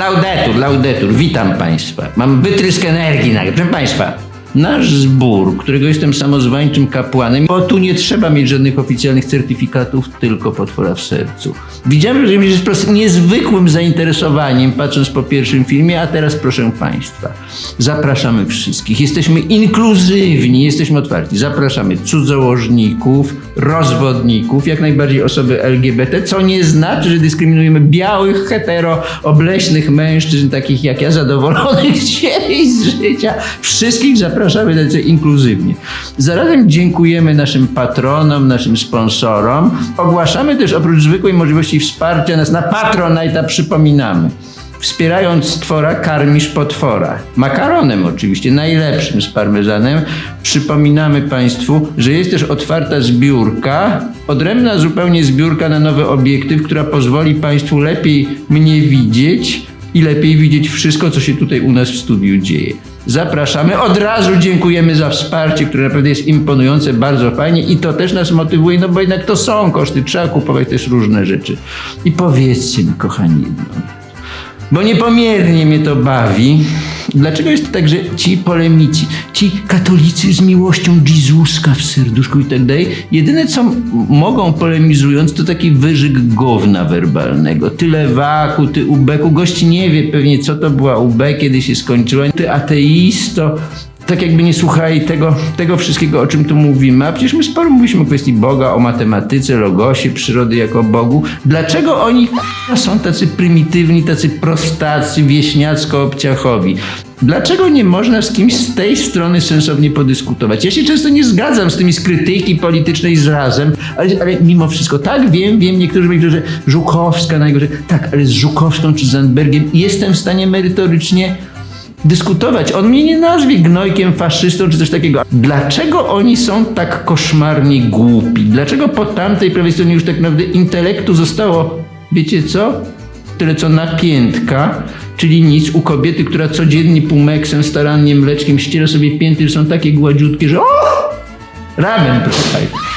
Laudetur, laudetur, witam Państwa. Mam wytrysk energii nagle. Proszę Państwa, nasz zbór, którego jestem samozwańczym kapłanem, bo tu nie trzeba mieć żadnych oficjalnych certyfikatów, tylko potwora w sercu. Widziałem, że jest po prostu niezwykłym zainteresowaniem, patrząc po pierwszym filmie, a teraz proszę Państwa, zapraszamy wszystkich. Jesteśmy inkluzywni, jesteśmy otwarci. Zapraszamy cudzołożników, rozwodników, jak najbardziej osoby LGBT, co nie znaczy, że dyskryminujemy białych, hetero, obleśnych mężczyzn, takich jak ja, zadowolonych z życia. Wszystkich zapraszamy tacy inkluzywnie. Zarazem dziękujemy naszym patronom, naszym sponsorom. Ogłaszamy też oprócz zwykłej możliwości wsparcia nas na Patronite, przypominamy. Wspierając stwora, karmisz potwora. Makaronem oczywiście, najlepszym z parmezanem. Przypominamy Państwu, że jest też otwarta zbiórka, odrębna zupełnie zbiórka na nowy obiektyw, która pozwoli Państwu lepiej mnie widzieć i lepiej widzieć wszystko, co się tutaj u nas w studiu dzieje. Zapraszamy. Od razu dziękujemy za wsparcie, które naprawdę jest imponujące, bardzo fajnie i to też nas motywuje, no bo jednak to są koszty, trzeba kupować też różne rzeczy. I powiedzcie mi, kochani, rzecz bo niepomiernie mnie to bawi. Dlaczego jest tak, że ci polemici, ci katolicy z miłością Jezuska w serduszku i tak dalej, jedyne co mogą polemizując, to taki wyżyk gówna werbalnego. Ty lewaku, ty ubeku. Gość nie wie pewnie, co to była UB, kiedy się skończyła. Ty ateisto. Tak jakby nie słuchali tego, tego wszystkiego, o czym tu mówimy. A przecież my sporo mówiliśmy o kwestii Boga, o matematyce, logosie, przyrody jako Bogu. Dlaczego oni są tacy prymitywni, tacy prostacy, wieśniacko-obciachowi? Dlaczego nie można z kimś z tej strony sensownie podyskutować? Ja się często nie zgadzam z tymi z krytyki politycznej z razem, ale, ale mimo wszystko, tak wiem, wiem, niektórzy mówią, że Żukowska najgorzej. Tak, ale z Żukowską czy z Zandbergiem jestem w stanie merytorycznie dyskutować. On mnie nie nazwie gnojkiem, faszystą czy coś takiego. Dlaczego oni są tak koszmarnie głupi? Dlaczego po tamtej prawej stronie już tak naprawdę intelektu zostało, wiecie co? Tyle co napiętka, czyli nic u kobiety, która codziennie półmeksem, starannie mleczkiem ściera sobie pięty, że są takie gładziutkie, że o! Ramen, proszę Państwa.